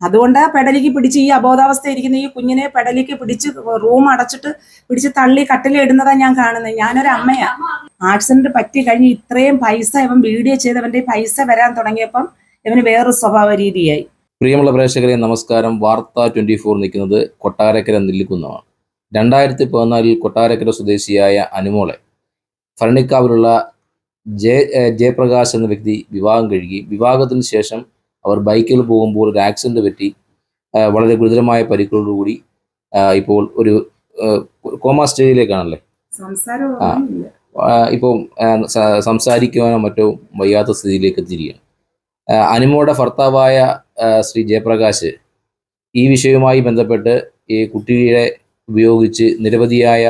അതുകൊണ്ട് പെടലിക്ക് പിടിച്ച് ഈ അബോധാവസ്ഥ ഇരിക്കുന്ന ഈ കുഞ്ഞിനെ പെടലിക്ക് പിടിച്ച് റൂം അടച്ചിട്ട് പിടിച്ച് തള്ളി കട്ടിലിടുന്നതാ ഞാൻ കാണുന്നത്. ഞാനൊരു അമ്മയാ. ആക്സിഡന്റ് പറ്റി കഴിഞ്ഞ് ഇത്രയും പൈസ ഇവൻ വീഡിയോ ചെയ്തവന്റെ പൈസ വരാൻ തുടങ്ങിയപ്പം ഇവന് വേറൊരു സ്വഭാവ രീതിയായി. പ്രിയമുള്ള പ്രേക്ഷകരെ നമസ്കാരം. വാർത്ത ട്വന്റി ഫോർ നിൽക്കുന്നത് കൊട്ടാരക്കര നെല്ലിക്കുന്നമാണ് രണ്ടായിരത്തി പതിനാലിൽ കൊട്ടാരക്കര സ്വദേശിയായ അനുമോളെ ഫർണിക്കാവിലുള്ള ജയ ജയപ്രകാശ് എന്ന വ്യക്തി വിവാഹം കഴുകി. വിവാഹത്തിന് ശേഷം അവർ ബൈക്കിൽ പോകുമ്പോൾ ഒരു ആക്സിഡന്റ് പറ്റി വളരെ ഗുരുതരമായ പരിക്കുകളോടുകൂടി ഇപ്പോൾ ഒരു കോമ സ്റ്റേജിലേക്കാണല്ലേ ആ. ഇപ്പോൾ സംസാരിക്കുവാനോ മറ്റോ വയ്യാത്ത സ്ഥിതിയിലേക്ക് എത്തിയിരിക്കുകയാണ് അനിമയുടെ അനുമോടെ ഭർത്താവായ ശ്രീ ജയപ്രകാശ് ഈ വിഷയവുമായി ബന്ധപ്പെട്ട് ഈ കുട്ടിയെ ഉപയോഗിച്ച് നിരവധിയായ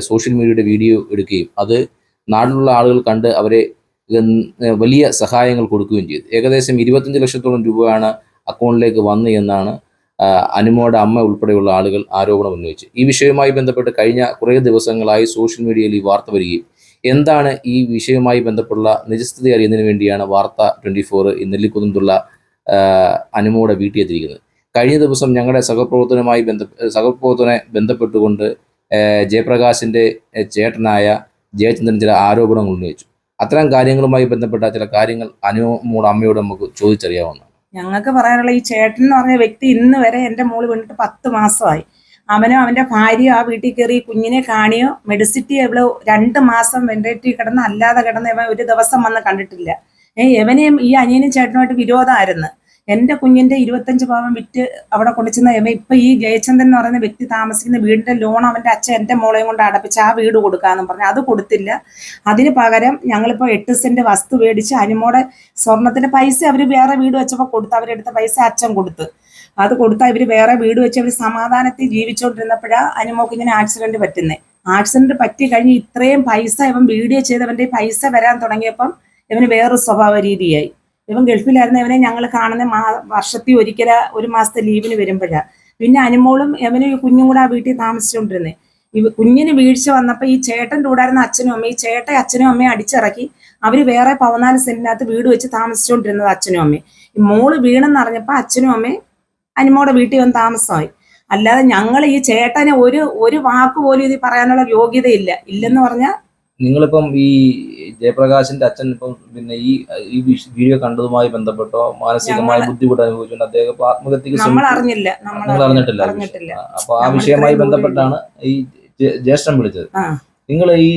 സോഷ്യൽ മീഡിയയുടെ വീഡിയോ എടുക്കുകയും അത് നാട്ടിലുള്ള ആളുകൾ കണ്ട് അവരെ വലിയ സഹായങ്ങൾ കൊടുക്കുകയും ചെയ്തു. ഏകദേശം ഇരുപത്തഞ്ച് ലക്ഷത്തോളം രൂപയാണ് അക്കൗണ്ടിലേക്ക് വന്നു എന്നാണ് അനുമോടെ അമ്മ ഉൾപ്പെടെയുള്ള ആളുകൾ ആരോപണം ഉന്നയിച്ചു. ഈ വിഷയവുമായി ബന്ധപ്പെട്ട് കഴിഞ്ഞ കുറേ ദിവസങ്ങളായി സോഷ്യൽ മീഡിയയിൽ ഈ വാർത്ത വരികയും എന്താണ് ഈ വിഷയവുമായി ബന്ധപ്പെട്ടുള്ള നിജസ്ഥിതി അറിയുന്നതിന് വേണ്ടിയാണ് വാർത്ത ട്വന്റി ഫോർ ഈ നെല്ലിക്കുന്നുള്ള അനുമോടെ വീട്ടിൽ എത്തിയിരിക്കുന്നത് കഴിഞ്ഞ ദിവസം ഞങ്ങളുടെ സഹപ്രവർത്തനവുമായി ബന്ധ സഹപ്രവർത്തനെ ബന്ധപ്പെട്ടുകൊണ്ട് ജയപ്രകാശിന്റെ ചേട്ടനായ ജയചന്ദ്രൻ ചില ആരോപണങ്ങൾ ഉന്നയിച്ചു. അത്തരം കാര്യങ്ങളുമായി ബന്ധപ്പെട്ട ചില കാര്യങ്ങൾ അനുമോട് അമ്മയോട് നമുക്ക് ചോദിച്ചറിയാവുന്നതാണ്. ഞങ്ങൾക്ക് പറയാനുള്ള ഈ ചേട്ടൻ എന്ന് പറഞ്ഞ വ്യക്തി ഇന്ന് വരെ എന്റെ മോൾ വീണിട്ട് പത്ത് മാസമായി. അവനോ അവന്റെ ഭാര്യയോ ആ വീട്ടിൽ കയറി കുഞ്ഞിനെ കാണിയോ മെഡിസിറ്റി എവിടെ രണ്ട് മാസം വെന്റിലേറ്ററിൽ കിടന്ന് അല്ലാതെ കിടന്ന് ഇവൻ ഒരു ദിവസം വന്ന് കണ്ടിട്ടില്ല. ഏ ഇവനെയും ഈ അനിയനും ചേട്ടനുമായിട്ട് വിരോധമായിരുന്നു. എന്റെ കുഞ്ഞിന്റെ ഇരുപത്തഞ്ച് പാവം വിറ്റ് അവിടെ കൊണ്ടുചെന്ന ഇപ്പൊ ഈ ജയചന്ദ്രൻ എന്ന് പറയുന്ന വ്യക്തി താമസിക്കുന്ന വീടിന്റെ ലോൺ അവന്റെ അച്ഛൻ എന്റെ മോളെയും കൊണ്ട് അടപ്പിച്ച് ആ വീട് കൊടുക്കാന്ന് പറഞ്ഞു. അത് കൊടുത്തില്ല. അതിന് പകരം ഞങ്ങളിപ്പോ എട്ട് സെന്റ് വസ്തു മേടിച്ച് അനുമോടെ സ്വർണത്തിന്റെ പൈസ അവർ വേറെ വീട് വെച്ചപ്പോൾ കൊടുത്ത് അവരെടുത്ത പൈസ അച്ഛൻ കൊടുത്ത്. അത് കൊടുത്താൽ ഇവർ വേറെ വീട് വെച്ച് അവർ സമാധാനത്തിൽ ജീവിച്ചുകൊണ്ടിരുന്നപ്പോഴാ അനുമോക്ക് ഇങ്ങനെ ആക്സിഡന്റ് പറ്റുന്നത് ആക്സിഡന്റ് പറ്റി കഴിഞ്ഞ് ഇത്രയും പൈസ ഇവൻ വീഡിയോ ചെയ്തവന്റെ പൈസ വരാൻ തുടങ്ങിയപ്പം ഇവന് വേറൊരു സ്വഭാവ രീതിയായി. ഇവൻ ഗൾഫിലായിരുന്ന ഇവനെ ഞങ്ങൾ കാണുന്ന മാ വർഷത്തിൽ ഒരിക്കല ഒരു മാസത്തെ ലീവിന് വരുമ്പോഴാണ് പിന്നെ അനുമോളും ഇവനും ഈ കുഞ്ഞും കൂടെ ആ വീട്ടിൽ താമസിച്ചുകൊണ്ടിരുന്നേ ഇവ കുഞ്ഞിന് വീഴ്ച വന്നപ്പോൾ ഈ ചേട്ടൻ കൂടായിരുന്ന അച്ഛനും അമ്മയും ഈ ചേട്ടൻ അച്ഛനും അമ്മയും അടിച്ചിറക്കി അവർ വേറെ പതിനാല് സെന്റിനകത്ത് വീട് വെച്ച് താമസിച്ചുകൊണ്ടിരുന്നത് അച്ഛനും അമ്മയും. ഈ മോൾ വീണെന്ന് അറിഞ്ഞപ്പോൾ അച്ഛനും അമ്മയും അനുമോടെ വീട്ടിൽ വന്ന് താമസമായി. അല്ലാതെ ഞങ്ങൾ ഈ ചേട്ടനെ ഒരു ഒരു വാക്ക് പോലും ഇത് പറയാനുള്ള യോഗ്യതയില്ല. ഇല്ലെന്ന് പറഞ്ഞാൽ നിങ്ങളിപ്പം ഈ ജയപ്രകാശിന്റെ അച്ഛൻ ഇപ്പം പിന്നെ ഈ ഈ വീഡിയോ കണ്ടതുമായി ബന്ധപ്പെട്ടോ മാനസികമായ ബുദ്ധിമുട്ട് അനുഭവിച്ചുകൊണ്ട് അദ്ദേഹം ആത്മഹത്യക്ക് നിങ്ങൾ അറിഞ്ഞിട്ടില്ല അപ്പൊ ആ വിഷയമായി ബന്ധപ്പെട്ടാണ് ഈ ജ്യേഷ്ഠം ജ്യേഷ്ഠൻ വിളിച്ചത്. നിങ്ങൾ ഈ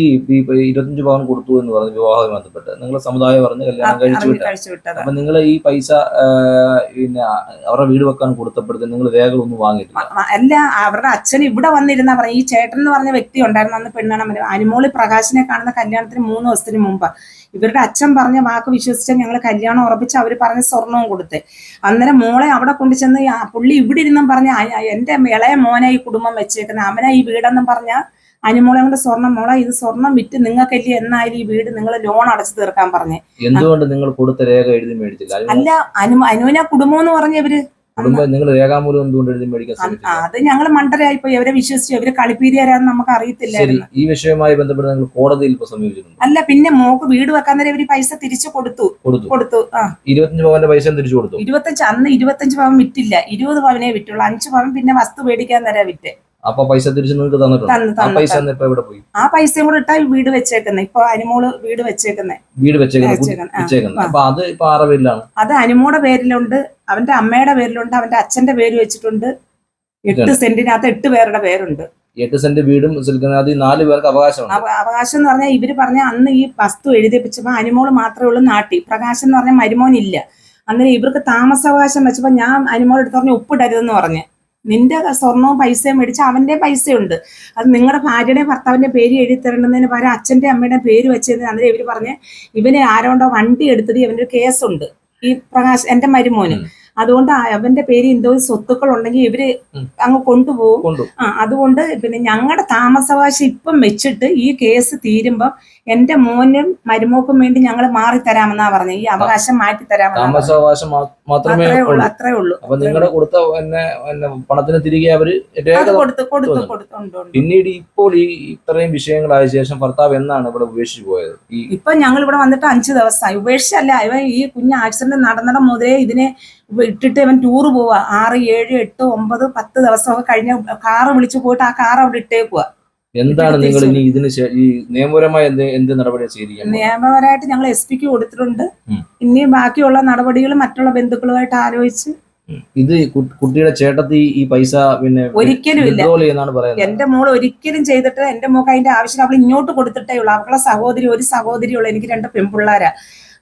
ഇരുപത്തഞ്ച് പവൻ കൊടുത്തു എന്ന് പറഞ്ഞ വിവാഹവുമായി ബന്ധപ്പെട്ട് നിങ്ങളെ സമുദായം പറഞ്ഞ് കല്യാണം കഴിച്ചു അപ്പൊ നിങ്ങൾ ഈ പൈസ പിന്നെ അവരുടെ വീട് വെക്കാൻ കൊടുത്തപ്പോഴത്തേക്ക് നിങ്ങൾ രേഖകളൊന്നും വാങ്ങിയിട്ടില്ല. അല്ല അവരുടെ അച്ഛൻ ഇവിടെ വന്നിരുന്ന പറയും ഈ ചേട്ടൻ എന്ന് പറഞ്ഞ വ്യക്തി ഉണ്ടായിരുന്നു അന്ന് പെണ്ണാണ് അനുമോളി പ്രകാശിനെ കാണുന്ന കല്യാണത്തിന് മൂന്ന് ദിവസത്തിന് മുമ്പ്. ഇവരുടെ അച്ഛൻ പറഞ്ഞ വാക്ക് വിശ്വസിച്ച ഞങ്ങൾ കല്യാണം ഉറപ്പിച്ച് അവർ പറഞ്ഞ സ്വർണവും കൊടുത്ത്. അന്നേരം മോളെ അവിടെ കൊണ്ടുചെന്ന് ചെന്ന് പുള്ളി ഇവിടെ ഇരുന്നും പറഞ്ഞ "ആ- ആ എന്റെ ഇളയ മോനെ ഈ കുടുംബം വെച്ചേക്കുന്ന. അവനെ ഈ വീടെന്നും പറഞ്ഞ അനുമോളെ കൊണ്ട് സ്വർണം മോളെ ഇത് സ്വർണം വിറ്റ് നിങ്ങൾക്കല്ലേ എന്നായാലും ഈ വീട് നിങ്ങൾ ലോൺ അടച്ചു തീർക്കാൻ പറഞ്ഞേ. എന്തുകൊണ്ട് നിങ്ങൾ കൊടുത്ത രേഖ എഴുതി മേടിച്ചില്ല? അല്ല അനു അനുവിനെ കുടുംബം എന്ന് പറഞ്ഞ ഇവർ കുടുംബം നിങ്ങൾ രേഖാമൂലം എന്തുകൊണ്ട് എഴുതി മേടിക്കാൻ അത് ഞങ്ങൾ മണ്ടരായിപ്പോയി. അവരെ വിശ്വസിച്ചു അവർ കളിപ്പീരിയാരാന്ന് നമുക്ക് അറിയത്തില്ല ഈ വിഷയവുമായി ബന്ധപ്പെട്ട് നിങ്ങൾ കോടതിയിൽ ഇപ്പൊ സമീപിച്ചിട്ടുണ്ട്? അല്ല പിന്നെ മോക്ക് വീട് വെക്കാൻ നേരം ഇവർ പൈസ തിരിച്ചു കൊടുത്തു. കൊടുത്തു. കൊടുത്തു ആ. ഇരുപത്തഞ്ച് പവന്റെ പൈസ തിരിച്ചു കൊടുത്തു? ഇരുപത്തഞ്ച് അന്ന് ഇരുപത്തഞ്ച് പവൻ വിറ്റില്ല. ഇരുപത് പവനെ വിറ്റുള്ളൂ. അഞ്ച് പവൻ പിന്നെ വസ്തു മേടിക്കാൻ നേരം വിറ്റ്. അപ്പൊ പൈസ തിരിച്ചു നിങ്ങൾക്ക് തന്നിട്ടുണ്ട്? തന്നു ആ പൈസ ഇപ്പൊ എവിടെ പോയി? ആ പൈസയും കൂടെ ഇട്ടാ വീട് വെച്ചേക്കുന്നത് ഇപ്പൊ അനുമോൾ വീട് വെച്ചേക്കുന്നത് വീട് വെച്ചേക്കുന്നത്. അപ്പൊ അത് ഇപ്പൊ ആറ് പേരിലാണ്? അത് അനുമോടെ പേരിലുണ്ട് അവന്റെ അമ്മയുടെ പേരിലുണ്ട് അവന്റെ അച്ഛന്റെ പേര് വെച്ചിട്ടുണ്ട്. എട്ട്. സെന്റിനകത്ത് എട്ട് പേരുടെ പേരുണ്ട്. എട്ട് സെന്റ് വീടും സിൽക്കുന്ന നാല് പേർക്ക് അവകാശം അവകാശം എന്ന് പറഞ്ഞാൽ ഇവർ പറഞ്ഞ അന്ന് ഈ വസ്തു എഴുതിപ്പിച്ചപ്പോ അനുമോൾ മാത്രമേ ഉള്ളൂ നാട്ടി പ്രകാശം എന്ന് പറഞ്ഞ മരുമോനില്ല അന്നേരം ഇവർക്ക് താമസാവകാശം വെച്ചപ്പോ ഞാൻ അനുമോൾ എടുത്ത് പറഞ്ഞ് ഒപ്പിടരുതെന്ന് പറഞ്ഞ്. നിന്റെ സ്വർണവും പൈസയും മേടിച്ച് അവന്റെ പൈസയുണ്ട്. അത് നിങ്ങളുടെ ഭാര്യയുടെ ഭർത്താവിന്റെ പേര് എഴുതി തരേണ്ടതിന് പകരം അച്ഛന്റെ അമ്മയുടെ പേര് വെച്ചതിന് അന്നേരം ഇവർ പറഞ്ഞ് ഇവന് ആരോണ്ടോ വണ്ടി എടുത്തത് ഇവന്റെ ഒരു കേസുണ്ട്. ഈ പ്രകാശ് എന്റെ മരുമോന്. അതുകൊണ്ട് അവന്റെ പേര് എന്തോ സ്വത്തുക്കൾ ഉണ്ടെങ്കിൽ ഇവർ. അങ്ങ് കൊണ്ടുപോകും. ആ അതുകൊണ്ട് പിന്നെ ഞങ്ങളുടെ താമസവാശം ഇപ്പം വെച്ചിട്ട് ഈ കേസ് തീരുമ്പം എന്റെ മോനും മരുമോക്കും വേണ്ടി ഞങ്ങൾ മാറി തരാമെന്നാ പറഞ്ഞു. ഈ അവകാശം മാറ്റി തരാമെന്ന്. താമസാവകാശം മാത്രമേ ഉള്ളൂ അത്രേ ഉള്ളൂ. അപ്പൊ നിങ്ങളുടെ കൊടുത്ത പണത്തിന് തിരികെ അവർ കൊടുത്തു കൊടുത്തു. പിന്നീട് ഇപ്പോൾ ഈ ഇത്രയും വിഷയങ്ങളായ ശേഷം ഭർത്താവ് എന്നാണ് ഇവിടെ ഉപേക്ഷിച്ചു പോയത്? ഇപ്പൊ ഞങ്ങൾ ഇവിടെ വന്നിട്ട് അഞ്ചു ദിവസമായി ഉപേക്ഷിച്ചല്ല ഇവ ഈ കുഞ്ഞ് ആക്സിഡന്റ് നടന്നിടം മുതലേ ഇതിനെ ഇട്ടിട്ട് ഇവൻ ടൂറ് പോവാ. ആറ് ഏഴ് എട്ട് ഒമ്പത് പത്ത് ദിവസമൊക്കെ കഴിഞ്ഞ കാറ് വിളിച്ചു പോയിട്ട് ആ കാർ അവിടെ ഇട്ടേക്കുക എന്താണ് നിങ്ങൾ ഇനി ഇതിന് ഈ നിയമപരമായ എന്ത് നടപടിയാണ് ചെയ്തിരിക്കുന്നത് നിയമപരമായിട്ട് ഞങ്ങൾ എസ് പിക്ക് കൊടുത്തിട്ടുണ്ട്. ഇനി ബാക്കിയുള്ള നടപടികൾ മറ്റുള്ള ബന്ധുക്കളുമായിട്ട് ആലോചിച്ച് ഇത് കുട്ടിയുടെ ചേട്ടത്തി ഈ പൈസ പിന്നെ ഒരിക്കലും ഇല്ല. എന്റെ മോൾ ഒരിക്കലും ചെയ്തിട്ട് എന്റെ മോക്ക് അതിന്റെ ആവശ്യം അവൾ ഇങ്ങോട്ട് കൊടുത്തിട്ടേ ഉള്ളൂ. അവളെ സഹോദരി ഒരു സഹോദരി സഹോദരിയുള്ളൂ. എനിക്ക് രണ്ട് പെൺപിള്ളാരാ.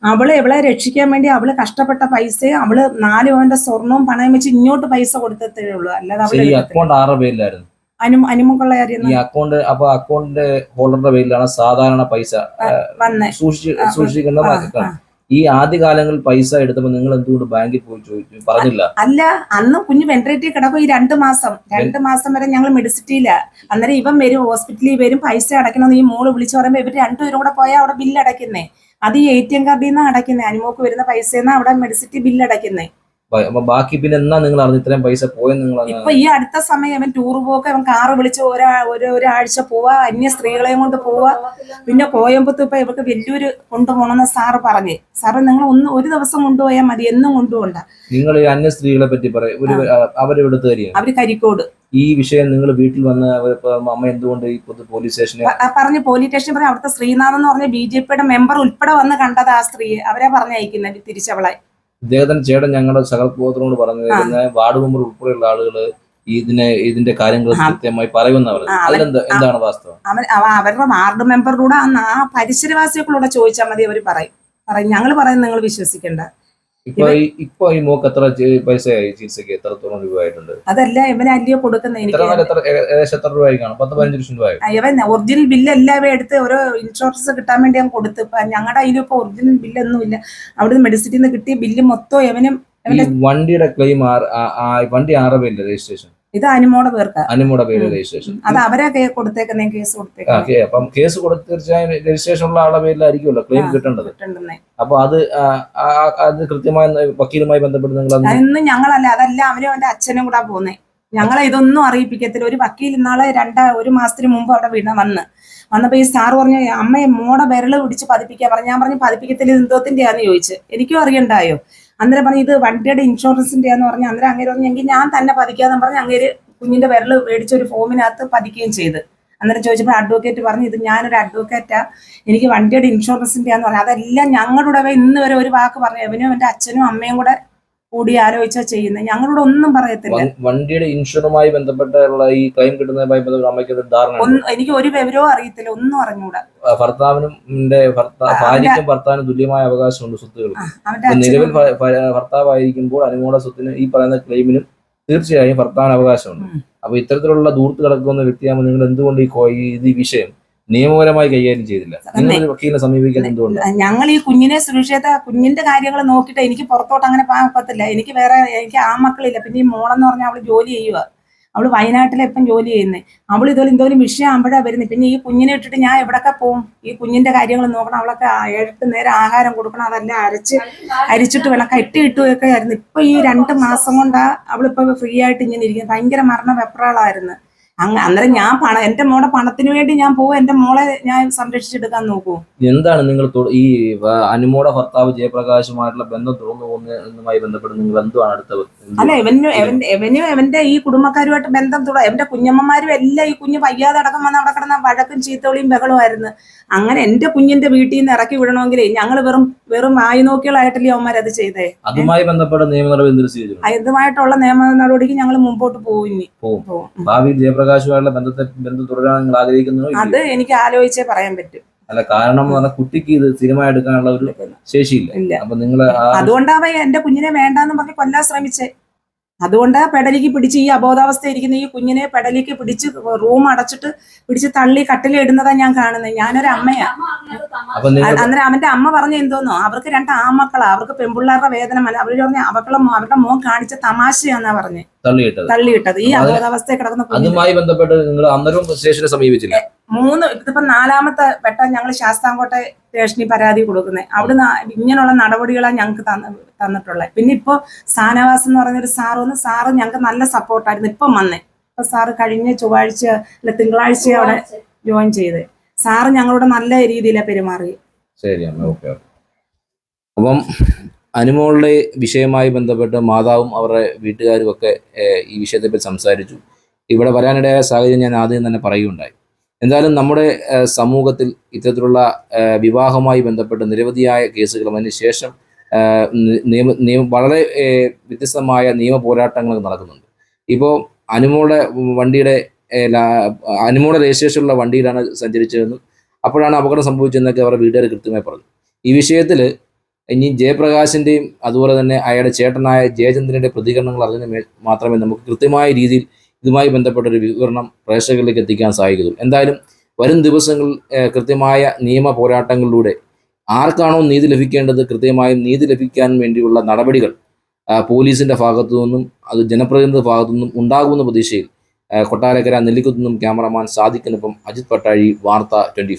അവൾ ഇവളെ രക്ഷിക്കാൻ വേണ്ടി അവൾ കഷ്ടപ്പെട്ട പൈസ അവൾ നാല് പവന്റെ സ്വർണവും പണയം വെച്ച് ഇങ്ങോട്ട് പൈസ കൊടുത്തേ ഉള്ളൂ അല്ലാതെ അവൾ. അക്കൗണ്ട് ആറ് പേരിലായിരുന്നു അനു അനുമുക്കുള്ള ഈ അക്കൗണ്ട് അപ്പൊ അക്കൗണ്ടിന്റെ ഹോൾഡറുടെ പേരിലാണ് സാധാരണ പൈസ സൂക്ഷിക്കുന്ന. ഈ ആദ്യ കാലങ്ങളിൽ പൈസ എടുത്തപ്പോൾ നിങ്ങൾ എന്തുകൊണ്ട് ബാങ്കിൽ പോയി ചോദിച്ചു? പറഞ്ഞില്ല. അല്ല അന്ന് കുഞ്ഞ് വെന്റിലേറ്ററിൽ കിടക്കും ഈ രണ്ട് മാസം രണ്ട് മാസം വരെ ഞങ്ങൾ മെഡിസിറ്റിയില്ല അന്നേരം ഇവൻ വരും ഹോസ്പിറ്റലിൽ വരും പൈസ അടയ്ക്കണമെന്ന് ഈ മോൾ വിളിച്ചു പറയുമ്പോൾ ഇവർ രണ്ടുപേരും കൂടെ പോയാൽ അവിടെ ബില്ല് അടയ്ക്കുന്നേ അത് ഈ എ ടി എം കാർഡിൽ നിന്നാണ് അടയ്ക്കുന്നത് അനുമോക്ക് വരുന്ന പൈസയിൽ അവിടെ മെഡിസിറ്റി ബില്ല് അടയ്ക്കുന്നേ ബ- അപ്പൊ ബാക്കി പിന്നെ എന്നാ നിങ്ങൾ അറിഞ്ഞു ഇത്രയും പൈസ പോയെന്ന് നിങ്ങൾ ഇപ്പൊ ഈ അടുത്ത സമയം അവൻ ടൂർ പോക്ക് അവൻ കാറ് വിളിച്ച് ഒരാ ഒരു ഒരാഴ്ച പോവാ അന്യ സ്ത്രീകളെയും കൊണ്ട് പോവാ. പിന്നെ കോയമ്പത്ത് ഇപ്പൊ ഇവർക്ക് വലിയൊരു കൊണ്ടുപോകണമെന്ന് സാറ് പറഞ്ഞു. സാറ് നിങ്ങൾ ഒന്ന് ഒരു ദിവസം കൊണ്ടുപോയാൽ മതി എന്നും കൊണ്ടുപോകണ്ട നിങ്ങൾ ഈ അന്യ സ്ത്രീകളെ പറ്റി പറയും. ഒരു അവരെടുത്ത് അവർ കരിക്കോട്. ഈ വിഷയം നിങ്ങൾ വീട്ടിൽ വന്ന് അമ്മ എന്തുകൊണ്ട് ഈ പോലീസ് സ്റ്റേഷനെ പറഞ്ഞു പോലീസ് സ്റ്റേഷൻ പറഞ്ഞു അവിടുത്തെ ശ്രീനാഥ് എന്ന് പറഞ്ഞ ബി ജെ പിയുടെ മെമ്പർ ഉൾപ്പെടെ വന്ന് കണ്ടത് ആ സ്ത്രീയെ. അവരെ പറഞ്ഞയക്കുന്നത് തിരിച്ചവളെ. ഇദ്ദേഹത്തിന് ചേട്ടൻ ഞങ്ങളുടെ സഹപ്രവർത്തനോട് പറഞ്ഞു തരുന്ന വാർഡ് മെമ്പർ ഉൾപ്പെടെയുള്ള ആളുകൾ ഇതിനെ ഇതിന്റെ കാര്യങ്ങൾ. കൃത്യമായി പറയുമെന്ന് പറഞ്ഞു അതിലെന്താ എന്താണ് വാസ്തവം? അവരുടെ വാർഡ് മെമ്പറിലൂടെ ആ പരിസരവാസികളോട് ചോദിച്ചാൽ മതി അവർ പറയും. പറയും ഞങ്ങൾ പറയുന്നത് നിങ്ങൾ വിശ്വസിക്കണ്ട. ഇപ്പൊ ഇപ്പൊ ഈ മോക്ക് എത്ര പൈസയായി? ചികിത്സയ്ക്ക് എത്രത്തോളം രൂപയായിട്ടുണ്ട് അതല്ല ഇവനെ അല്ലയോ ഏ- ഏകദേശം എത്ര രൂപയായി കാണും പത്ത് പതിനഞ്ച് ലക്ഷം രൂപയായി ഇവൻ ഒറിജിനൽ ബില്ല് എല്ലാം എടുത്ത് ഓരോ ഇൻഷുറൻസ് കിട്ടാൻ വേണ്ടി ഞാൻ കൊടുത്ത്. ഇപ്പൊ ഞങ്ങളുടെ അതിലും ഇപ്പൊ ഒറിജിനൽ ബില്ലൊന്നും ഇല്ല. അവിടുന്ന് മെഡിസിറ്റിൽ നിന്ന് കിട്ടിയ ബില്ല് മൊത്തം ഇവനും വണ്ടിയുടെ ക്ലെയിം വണ്ടി ആറ് പേരില്ല രജിസ്ട്രേഷൻ ഇത് അനുമോടെ പേർക്ക അനുമോടെ പേര് രജിസ്ട്രേഷൻ. അത് അവരെ കൊടുത്തേക്കുന്ന കേസ് ആ, കൊടുത്തേക്കുന്ന ഓക്കേ. അപ്പം കേസ് കൊടുത്ത് തീർച്ചയായും രജിസ്ട്രേഷൻ ഉള്ള ആളുടെ പേരിലായിരിക്കുമല്ലോ ക്ലെയിം. കിട്ടേണ്ടത്. അപ്പൊ അത് അത് കൃത്യമായ വക്കീലുമായി ബന്ധപ്പെട്ട് നിങ്ങൾ അതൊന്നും ഞങ്ങളല്ല അതല്ല അവരും അവന്റെ അച്ഛനും കൂടെ പോകുന്നേ ഞങ്ങളെ ഇതൊന്നും അറിയിപ്പിക്കത്തില്ല. ഒരു വക്കീൽ ഇന്നാളെ രണ്ട ഒരു മാസത്തിന് മുമ്പ് അവിടെ വീണ വന്ന്. വന്നപ്പോ ഈ സാർ പറഞ്ഞു അമ്മയെ മോടെ വിരൽ പിടിച്ച് പതിപ്പിക്കാൻ പറഞ്ഞു ഞാൻ പറഞ്ഞു പതിപ്പിക്കത്തില്ല ഇത് എന്തോത്തിന്റെയാന്ന് ചോദിച്ചു. എനിക്കും അറിയണ്ടായോ? അന്നേരം പറഞ്ഞു ഇത് വണ്ടിയുടെ ഇൻഷുറൻസിന്റെയാന്ന് പറഞ്ഞു. അന്നേരം അങ്ങനെ പറഞ്ഞു എങ്കിൽ ഞാൻ തന്നെ പതിക്കാന്ന് പറഞ്ഞ് അങ്ങേര് കുഞ്ഞിന്റെ വിരൽ മേടിച്ച ഒരു ഫോമിനകത്ത് പതിക്കുകയും ചെയ്ത്. അന്നേരം ചോദിച്ചപ്പോൾ അഡ്വക്കേറ്റ് പറഞ്ഞു ഇത് ഞാനൊരു അഡ്വക്കേറ്റാ. എനിക്ക് വണ്ടിയുടെ ഇൻഷുറൻസിന്റെയാന്ന് പറഞ്ഞു. അതെല്ലാം ഞങ്ങളുടെ ഇന്ന് വരെ ഒരു വാക്ക് പറഞ്ഞു. അവനും എന്റെ അച്ഛനും അമ്മയും കൂടെ കൂടി ആലോചിച്ചാ ചെയ്യുന്നത് ഞങ്ങളോട് ഒന്നും പറയത്തില്ല വണ്ടിയുടെ ഇൻഷുറുമായി ബന്ധപ്പെട്ടുള്ള ഈ ക്ലെയിം കിട്ടുന്നതുമായി ബന്ധപ്പെട്ട് അമ്മയ്ക്ക് ധാരണ എനിക്ക് ഒരു വിവരവും അറിയത്തില്ല. ഒന്നും അറിഞ്ഞൂടാ. ഭർത്താവിനും ഭാര്യയ്ക്കും ഭർത്താവിനും തുല്യമായ അവകാശമുണ്ട് സ്വത്തുകൾ നിലവിൽ ഭർത്താവായിരിക്കുമ്പോൾ അനുമോടെ സ്വത്തിന് ഈ പറയുന്ന ക്ലെയിമിനും തീർച്ചയായും ഭർത്താവിന് അവകാശമുണ്ട്. അപ്പൊ ഇത്തരത്തിലുള്ള ദൂർത്ത് കിടക്കുന്ന വ്യക്തിയാകുമ്പോൾ നിങ്ങൾ എന്തുകൊണ്ട് ഈ ഈ വിഷയം നിയമപരമായി കൈകാര്യം ചെയ്തില്ല. നിങ്ങൾ വക്കീലിനെ സമീപിക്കാൻ എന്തുകൊണ്ട്? ഞങ്ങൾ ഈ കുഞ്ഞിനെ സുരക്ഷിത കുഞ്ഞിന്റെ കാര്യങ്ങൾ നോക്കിയിട്ട് എനിക്ക് പുറത്തോട്ട് അങ്ങനെ പോകാൻ ഒക്കത്തില്ല എനിക്ക് വേറെ എനിക്ക് ആ മക്കളില്ല. പിന്നെ ഈ മോളെന്ന് പറഞ്ഞാൽ അവൾ ജോലി ചെയ്യുക അവൾ വയനാട്ടിലെ ഇപ്പം ജോലി ചെയ്യുന്നത് അവൾ ഇതുപോലെ എന്തോലും വിഷയം ആകുമ്പോഴാണ് വരുന്നത് പിന്നെ ഈ കുഞ്ഞിനെ ഇട്ടിട്ട് ഞാൻ എവിടൊക്കെ പോകും ഈ കുഞ്ഞിന്റെ കാര്യങ്ങൾ നോക്കണം. അവളൊക്കെ എഴുത്ത് നേരെ ആഹാരം കൊടുക്കണം. അതെല്ലാം അരച്ച് അരിച്ചിട്ട് വേണം കെട്ടി ഇട്ടുകയൊക്കെ ആയിരുന്നു. ഇപ്പൊ ഈ രണ്ട് മാസം കൊണ്ടാ അവളിപ്പോ ഫ്രീ ആയിട്ട് ഇങ്ങനെ ഇരിക്കുന്നത് ഭയങ്കര മരണ വെപ്രാളായിരുന്നു. അങ്ങ് അന്നേരം ഞാൻ പണം എന്റെ മോളെ പണത്തിന് വേണ്ടി ഞാൻ പോവും എന്റെ മോളെ ഞാൻ സംരക്ഷിച്ചെടുക്കാൻ നോക്കൂ. എന്താണ് നിങ്ങൾ ഈ അനുമോടെ ഭർത്താവ് ജയപ്രകാശുമായിട്ടുള്ള ബന്ധം തുറന്നു പോകുന്നതുമായി ബന്ധപ്പെട്ട് നിങ്ങൾ എന്തുവാണ് അടുത്ത അല്ല ഇവന് എവനും എവന്റെ ഈ കുടുംബക്കാരുമായിട്ട് ബന്ധം തുട എന്റെ കുഞ്ഞമ്മമാരും എല്ലാം ഈ കുഞ്ഞ് വയ്യാതെ അടക്കം വന്ന് അവിടെ കിടന്ന വഴക്കും ചീത്തവിളിയും ബഹളമായിരുന്നു അങ്ങനെ എന്റെ കുഞ്ഞിന്റെ വീട്ടിൽ നിന്ന് ഇറക്കി വിടണമെങ്കിൽ ഞങ്ങൾ വെറും വെറും ആയി നോക്കികളായിട്ടല്ലേ അവന്മാർ അത് ചെയ്തേ. അതുമായി ബന്ധപ്പെട്ട നിയമ നടപടി എന്തൊരു നിയമ നടപടിക്ക് ഞങ്ങൾ മുമ്പോട്ട് പോകും ഇനി. പോവും. ജയപ്രകാശുമായിട്ടുള്ള ബന്ധത്തെ ബന്ധം തുടരാൻ നിങ്ങൾ ആഗ്രഹിക്കുന്നു അത് എനിക്ക് ആലോചിച്ചേ പറയാൻ പറ്റും. അല്ല കാരണം എന്ന് പറഞ്ഞാൽ കുട്ടിക്ക് ഇത് സ്ഥിരമായി എടുക്കാനുള്ള ഒരു ശേഷിയില്ല. അപ്പൊ നിങ്ങൾ അതുകൊണ്ടാവേ എന്റെ കുഞ്ഞിനെ വേണ്ടെന്ന് പറഞ്ഞ് കൊല്ലാൻ ശ്രമിച്ചേ. അതുകൊണ്ടാ പെടലിക്ക് പിടിച്ച് ഈ അബോധാവസ്ഥ ഇരിക്കുന്ന ഈ കുഞ്ഞിനെ പെടലിക്ക് പിടിച്ച് റൂം അടച്ചിട്ട് പിടിച്ച് തള്ളി കട്ടിലിടുന്നതാ ഞാൻ കാണുന്നത്. ഞാനൊരു അമ്മയാ. അന്നേരം അവന്റെ അമ്മ പറഞ്ഞ എന്തോന്നോ? അവർക്ക് രണ്ട് ആമക്കളാ അവർക്ക് പെൺപിള്ളേരുടെ വേദന മന അവർ പറഞ്ഞ അവക്കളെ അവരുടെ മോൻ കാണിച്ച തമാശയാന്നാ പറഞ്ഞേ. തള്ളിയിട്ടത്. ഈ അബോധാവസ്ഥയെ കിടക്കുന്ന അതുമായി ബന്ധപ്പെട്ട് നിങ്ങൾ അന്നേരം സ്റ്റേഷനെ സമീപിച്ചില്ല. മൂന്ന് ഇതിപ്പോ നാലാമത്തെ വട്ടം ഞങ്ങൾ ശാസ്താംകോട്ടെ സ്റ്റേഷനിൽ പരാതി കൊടുക്കുന്നത് അവിടുന്ന് ഇങ്ങനെയുള്ള നടപടികളാണ് ഞങ്ങൾക്ക് തന്നിട്ടുള്ളത് പിന്നെ ഇപ്പോ സാനവാസ് എന്ന് പറഞ്ഞൊരു സാറ് വന്ന് സാറ് ഞങ്ങൾക്ക് നല്ല സപ്പോർട്ടായിരുന്നു ഇപ്പം വന്നേ. ഇപ്പൊ സാറ് കഴിഞ്ഞ ചൊവ്വാഴ്ച അല്ല തിങ്കളാഴ്ച അവിടെ ജോയിൻ ചെയ്ത്. സാറ് ഞങ്ങളോട് നല്ല രീതിയിലാണ് പെരുമാറി. ശരി ഓക്കെ അപ്പം അനുമോളുടെ വിഷയവുമായി ബന്ധപ്പെട്ട് മാതാവും അവരുടെ വീട്ടുകാരും ഒക്കെ ഈ വിഷയത്തെപ്പറ്റി സംസാരിച്ചു. ഇവിടെ വരാനിടയായ സാഹചര്യം ഞാൻ ആദ്യം തന്നെ പറയുകയുണ്ടായി. എന്തായാലും നമ്മുടെ സമൂഹത്തിൽ ഇത്തരത്തിലുള്ള വിവാഹവുമായി ബന്ധപ്പെട്ട് നിരവധിയായ കേസുകളും അതിനുശേഷം നിയമ നിയമ വളരെ വ്യത്യസ്തമായ നിയമ പോരാട്ടങ്ങൾ നടക്കുന്നുണ്ട്. ഇപ്പോൾ അനുമോളുടെ വണ്ടിയുടെ അനുമോടെ രജിസ്ട്രേഷനുള്ള വണ്ടിയിലാണ് സഞ്ചരിച്ചതെന്നും അപ്പോഴാണ് അപകടം സംഭവിച്ചതെന്നൊക്കെ അവരുടെ വീട്ടുകാർ കൃത്യമായി പറഞ്ഞു. ഈ വിഷയത്തിൽ ഇനി ജയപ്രകാശിന്റെയും അതുപോലെ തന്നെ അയാളുടെ ചേട്ടനായ ജയചന്ദ്രന്റെ പ്രതികരണങ്ങൾ അറിഞ്ഞ മാത്രമേ നമുക്ക് കൃത്യമായ രീതിയിൽ ഇതുമായി ബന്ധപ്പെട്ട ഒരു വിവരണം പ്രേക്ഷകരിലേക്ക് എത്തിക്കാൻ സാധിക്കുന്നു. എന്തായാലും വരും ദിവസങ്ങളിൽ കൃത്യമായ നിയമ പോരാട്ടങ്ങളിലൂടെ ആർക്കാണോ നീതി ലഭിക്കേണ്ടത് കൃത്യമായും നീതി ലഭിക്കാൻ വേണ്ടിയുള്ള നടപടികൾ പോലീസിന്റെ ഭാഗത്തു നിന്നും അത് ജനപ്രതിനിധി ഭാഗത്തു നിന്നും ഉണ്ടാകുമെന്ന പ്രതീക്ഷയിൽ കൊട്ടാരക്കര നെല്ലിക്കുത്തു നിന്നും ക്യാമറമാൻ സാദിക്കിനൊപ്പം അജിത് പട്ടാഴി വാർത്ത ട്വന്റി